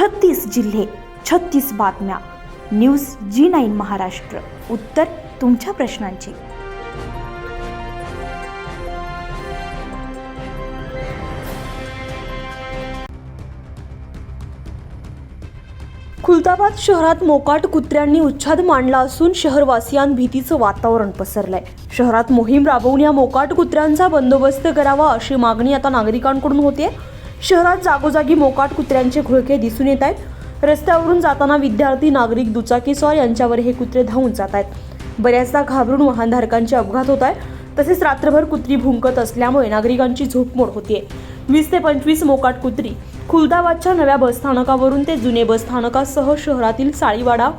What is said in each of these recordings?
छत्तीस जिल्हे छत्तीस बातम्या. News G nine Maharashtra. उत्तर तुमच्या प्रश्नांची. खुलताबाद शहरात मोकाट कुत्र्यांनी उच्छाद मांडला असून शहरवासियां भीतीचं वातावरण पसरलंय. शहरात मोहीम राबवून या मोकाट कुत्र्यांचा बंदोबस्त करावा अशी मागणी आता नागरिकांकडून होते शहरात जागोजागी मोकाट कुत्र्यांचे घोळके दिसून येत आहेत. रस्त्यावरून जाताना विद्यार्थी नागरिक दुचाकीस्वार यांच्यावर हे कुत्रे धावून जात आहेत. बऱ्याचदा घाबरून वाहनधारकांचे अपघात होत आहेत. तसेच रात्रभर कुत्री भुंकत असल्यामुळे नागरिकांची झोपमोड होतीये. वीस ते पंचवीस मोकाट कुत्री खुलदाबादच्या नव्या बसस्थानकावरून ते जुने बसस्थानकासह शहरातील साळीवाडा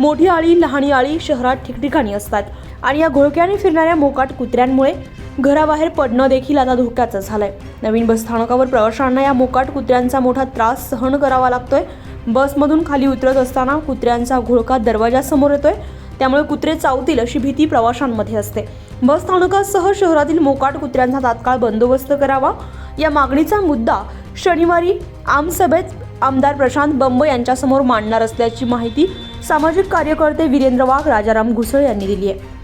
मोठी आळी लहानी आळी शहरात ठिकठिकाणी असतात. आणि या घोळक्याने फिरणाऱ्या मोकाट कुत्र्यांमुळे घराबाहेर पडणं देखील आता धोक्याचं झालंय. नवीन बसस्थानकावर प्रवाशांना या मोकाट कुत्र्यांचा मोठा त्रास सहन करावा लागतोय. बसमधून खाली उतरत असताना कुत्र्यांचा घोळका दरवाजासमोर येतोय. त्यामुळे कुत्रे चावतील अशी भीती प्रवाशांमध्ये असते. बस स्थानकासह शहरातील मोकाट कुत्र्यांचा तात्काळ बंदोबस्त करावा. या मागणीचा मुद्दा शनिवारी आमसभेत आमदार प्रशांत बंब यांच्यासमोर मांडणार असल्याची माहिती सामाजिक कार्यकर्ते वीरेंद्र वाघ राजाराम घुसळ यांनी दिली आहे.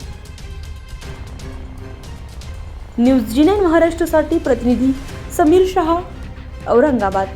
न्यूज जी नाईन महाराष्ट्रासाठी प्रतिनिधी समीर शहा औरंगाबाद.